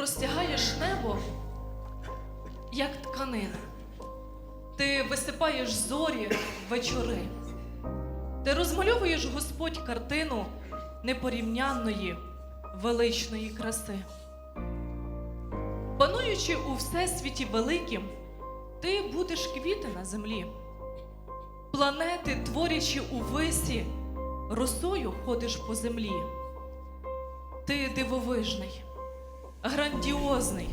простягаєш небо, як тканина. Ти висипаєш зорі вечори. Ти розмальовуєш Господь картину непорівнянної величної краси. Пануючи у всесвіті великим, ти будеш квіти на землі. Планети, творячи у висі, росою ходиш по землі. Ти дивовижний, грандіозний,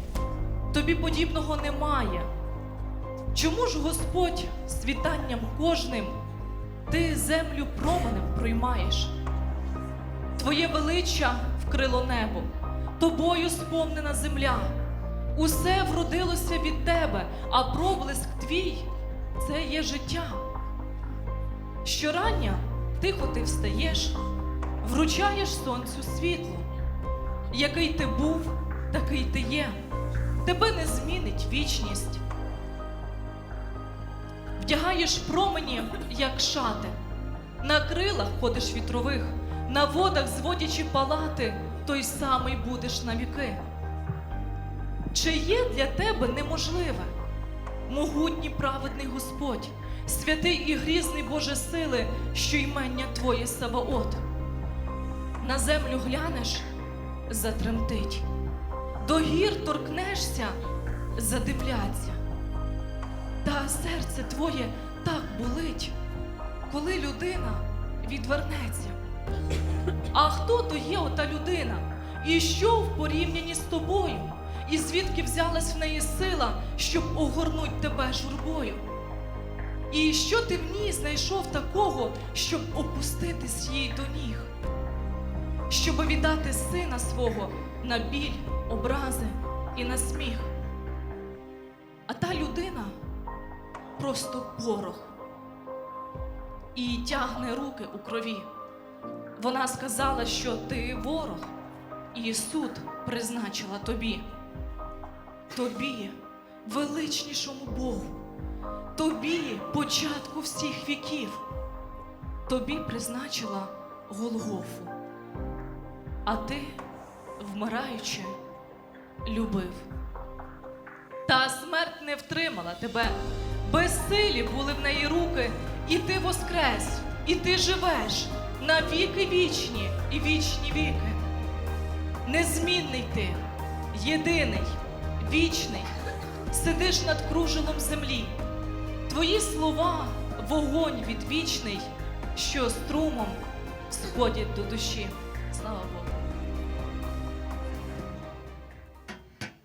тобі подібного немає. Чому ж Господь світанням кожним ти землю променем проймаєш? Твоє величчя вкрило небо, тобою сповнена земля. Усе вродилося від тебе, а проблиск твій це є життя. Щорання тихо ти встаєш, вручаєш сонцю світло. Який ти був, такий ти є. Тебе не змінить вічність. Вдягаєш промені, як шати, на крилах ходиш вітрових, на водах зводячи палати, той самий будеш навіки. Чи є для тебе неможливе? Могутній праведний Господь, святий і грізний Боже сили, що ймення Твоє Саваот. На землю глянеш, затремтить, до гір торкнешся, задивляться. Та серце твоє так болить, коли людина відвернеться. А хто то є ота людина? І що в порівнянні з тобою? І звідки взялась в неї сила, щоб огорнуть тебе журбою? І що ти в ній знайшов такого, щоб опуститись їй до ніг? Щоб віддати сина свого на біль, образи і на сміх? А та людина просто порох і тягне руки у крові. Вона сказала, що ти ворог, і суд призначила тобі. Тобі, величнішому Богу, тобі початку всіх віків, тобі призначила Голгофу, а ти, вмираючи, любив. Та смерть не втримала тебе. Безсилі були в неї руки, і ти воскрес, і ти живеш на віки вічні і вічні віки. Незмінний ти, єдиний, вічний, сидиш над кружелом землі. Твої слова вогонь відвічний, що струмом сходять до душі. 吃到不。